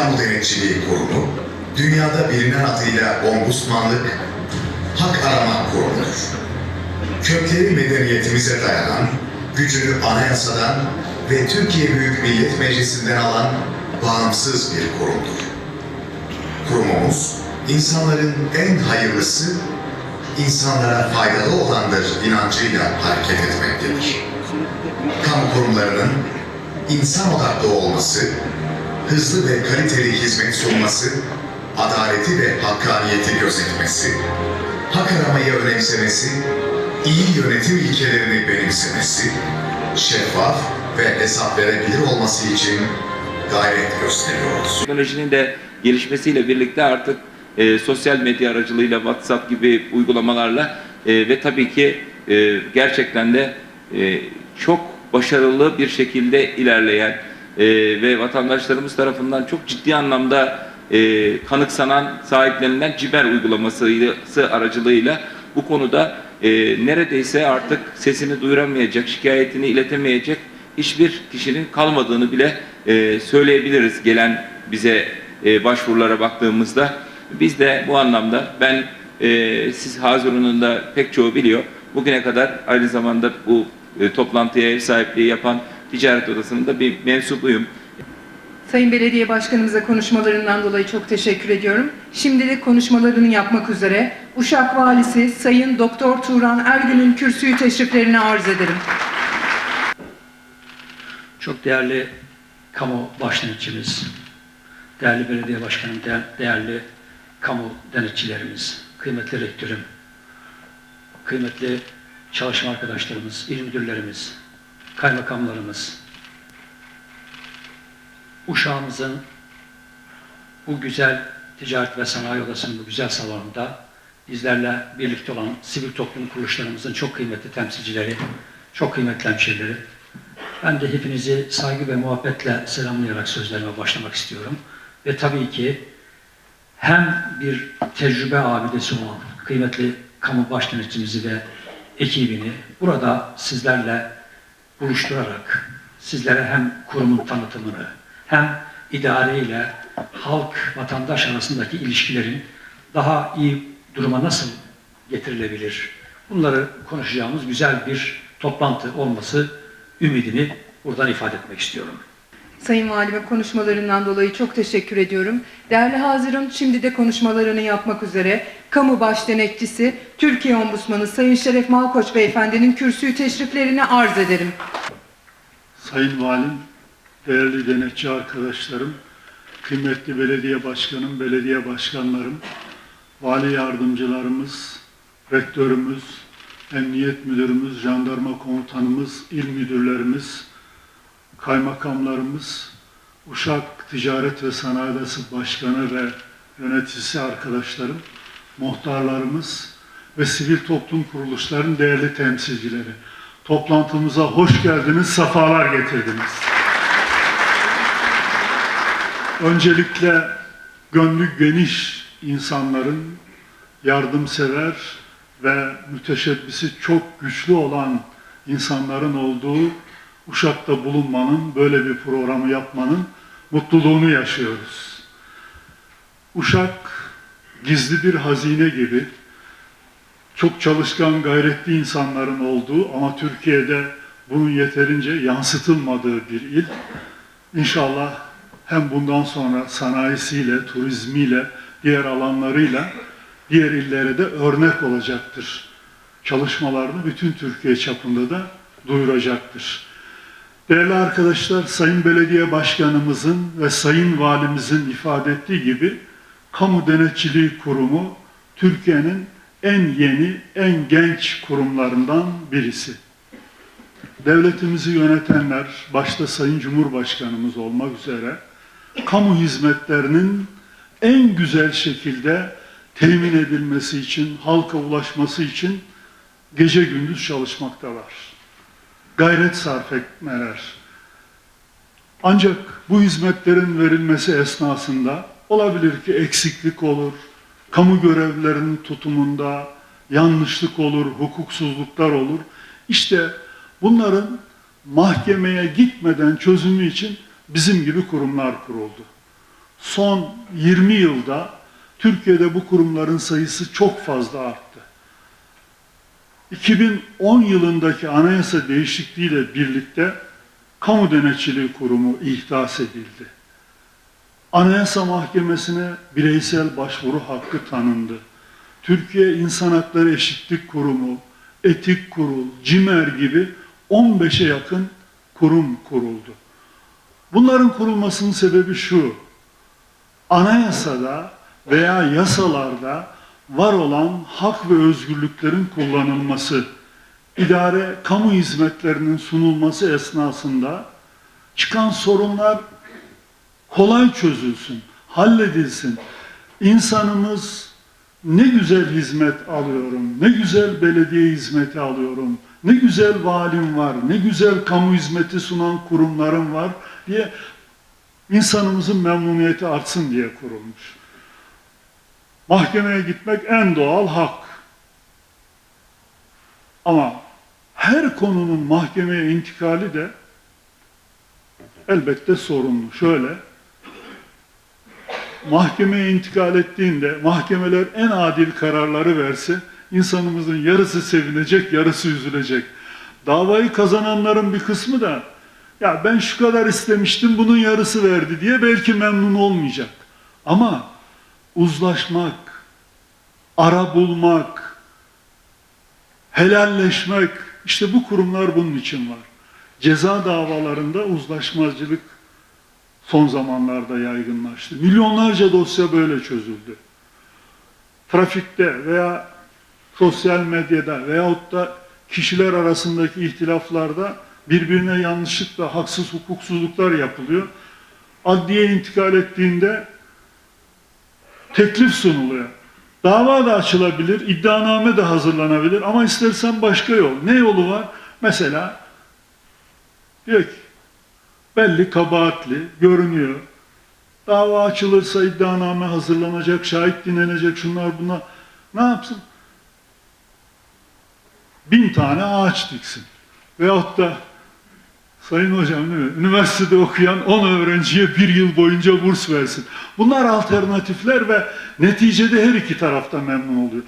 Kamu Denetçiliği Kurumu, dünyada bilinen adıyla Ombudsmanlık, Hak Arama Kurumudur. Kökleri medeniyetimize dayanan, gücünü anayasadan ve Türkiye Büyük Millet Meclisi'nden alan bağımsız bir kurumdur. Kurumumuz, insanların en hayırlısı, insanlara faydalı olandır inancıyla hareket etmektedir. Kamu kurumlarının insan odaklı olması, hızlı ve kaliteli hizmet sunması, adaleti ve hakkaniyeti gözetmesi, hak aramayı önemsemesi, iyi yönetim ilkelerini benimsemesi, şeffaf ve hesap verebilir olması için gayret gösteriyoruz. Teknolojinin de gelişmesiyle birlikte artık e, sosyal medya aracılığıyla WhatsApp gibi uygulamalarla e, ve tabii ki e, gerçekten de e, çok başarılı bir şekilde ilerleyen e, ve vatandaşlarımız tarafından çok ciddi anlamda e, kanıksanan, sahiplenilen Ciber uygulaması aracılığıyla bu konuda e, neredeyse artık sesini duyuramayacak, şikayetini iletemeyecek hiçbir kişinin kalmadığını bile e, söyleyebiliriz gelen bize e, başvurulara baktığımızda. Biz de bu anlamda ben e, siz Hazırun'un da pek çoğu biliyor. Bugüne kadar aynı zamanda bu e, toplantıya ev sahipliği yapan ticaret odasının da bir mensubuyum. Sayın Belediye Başkanımıza konuşmalarından dolayı çok teşekkür ediyorum. Şimdi de konuşmalarını yapmak üzere Uşak Valisi Sayın Doktor Turan Ergün'ün kürsüyü teşriflerini arz ederim. Çok değerli kamu başdenetçimiz, değerli belediye başkanım, de- değerli kamu denetçilerimiz, kıymetli rektörüm, kıymetli çalışma arkadaşlarımız, il müdürlerimiz, kaymakamlarımız, Uşağımızın bu güzel ticaret ve sanayi odasının bu güzel salonunda bizlerle birlikte olan sivil toplum kuruluşlarımızın çok kıymetli temsilcileri, çok kıymetli hemşehrileri, ben de hepinizi saygı ve muhabbetle selamlayarak sözlerime başlamak istiyorum. Ve tabii ki hem bir tecrübe abidesi olan kıymetli kamu baş yöneticimizi ve ekibini burada sizlerle buluşturarak sizlere hem kurumun tanıtımını hem idare ile halk, vatandaş arasındaki ilişkilerin daha iyi duruma nasıl getirilebilir? Bunları konuşacağımız güzel bir toplantı olması ümidini buradan ifade etmek istiyorum. Sayın Valime konuşmalarından dolayı çok teşekkür ediyorum. Değerli Hazirun şimdi de konuşmalarını yapmak üzere Kamu Baş Denetçisi, Türkiye Ombudsmanı Sayın Şeref Malkoç Beyefendinin kürsüyü teşriflerini arz ederim. Sayın Valim, değerli denetçi arkadaşlarım, kıymetli belediye başkanım, belediye başkanlarım, vali yardımcılarımız, rektörümüz, emniyet müdürümüz, jandarma komutanımız, il müdürlerimiz, kaymakamlarımız, Uşak Ticaret ve Sanayi Odası Başkanı ve yöneticisi arkadaşlarım, muhtarlarımız ve sivil toplum kuruluşlarının değerli temsilcileri. Toplantımıza hoş geldiniz, sefalar getirdiniz. Öncelikle gönlü geniş insanların yardımsever ve müteşebbisi çok güçlü olan insanların olduğu Uşak'ta bulunmanın, böyle bir programı yapmanın mutluluğunu yaşıyoruz. Uşak gizli bir hazine gibi çok çalışkan, gayretli insanların olduğu ama Türkiye'de bunun yeterince yansıtılmadığı bir il. İnşallah hem bundan sonra sanayisiyle, turizmiyle, diğer alanlarıyla diğer illere de örnek olacaktır. Çalışmalarını bütün Türkiye çapında da duyuracaktır. Değerli arkadaşlar, Sayın Belediye Başkanımızın ve Sayın Valimizin ifade ettiği gibi Kamu Denetçiliği Kurumu Türkiye'nin en yeni, en genç kurumlarından birisi. Devletimizi yönetenler, başta Sayın Cumhurbaşkanımız olmak üzere, kamu hizmetlerinin en güzel şekilde temin edilmesi için, halka ulaşması için gece gündüz çalışmaktalar. Gayret sarf etmeler. Ancak bu hizmetlerin verilmesi esnasında olabilir ki eksiklik olur, kamu görevlilerinin tutumunda yanlışlık olur, hukuksuzluklar olur. İşte bunların mahkemeye gitmeden çözümü için bizim gibi kurumlar kuruldu. son 20 yılda Türkiye'de bu kurumların sayısı çok fazla arttı. 2010 yılındaki anayasa değişikliğiyle birlikte Kamu Denetçiliği Kurumu ihdas edildi. Anayasa Mahkemesi'ne bireysel başvuru hakkı tanındı. Türkiye İnsan Hakları Eşitlik Kurumu, Etik Kurul, CİMER gibi 15'e yakın kurum kuruldu. Bunların kurulmasının sebebi şu, anayasada veya yasalarda var olan hak ve özgürlüklerin kullanılması, idare kamu hizmetlerinin sunulması esnasında çıkan sorunlar kolay çözülsün, halledilsin. İnsanımız ne güzel hizmet alıyorum, ne güzel belediye hizmeti alıyorum, ne güzel valim var, ne güzel kamu hizmeti sunan kurumlarım var diye insanımızın memnuniyeti artsın diye kurulmuş. Mahkemeye gitmek en doğal hak. Ama her konunun mahkemeye intikali de elbette sorunlu. Şöyle, mahkemeye intikal ettiğinde mahkemeler en adil kararları verse insanımızın yarısı sevinecek, yarısı üzülecek. Davayı kazananların bir kısmı da ya ben şu kadar istemiştim bunun yarısı verdi diye belki memnun olmayacak. Ama uzlaşmak, ara bulmak, helalleşmek işte bu kurumlar bunun için var. Ceza davalarında uzlaşmacılık son zamanlarda yaygınlaştı. Milyonlarca dosya böyle çözüldü. Trafikte veya sosyal medyada veyahut da kişiler arasındaki ihtilaflarda birbirine yanlışlıkla haksız hukuksuzluklar yapılıyor. Adliye intikal ettiğinde teklif sunuluyor. Dava da açılabilir, iddianame de hazırlanabilir ama istersen başka yol. Ne yolu var? Mesela diyor ki belli kabahatli, görünüyor. Dava açılırsa iddianame hazırlanacak, şahit dinlenecek, şunlar bunlar. Ne yapsın? Bin tane ağaç diksin. Veyahut da Sayın hocam değil mi? Üniversitede okuyan 10 öğrenciye bir yıl boyunca burs versin. Bunlar alternatifler ve neticede her iki tarafta memnun oluyor.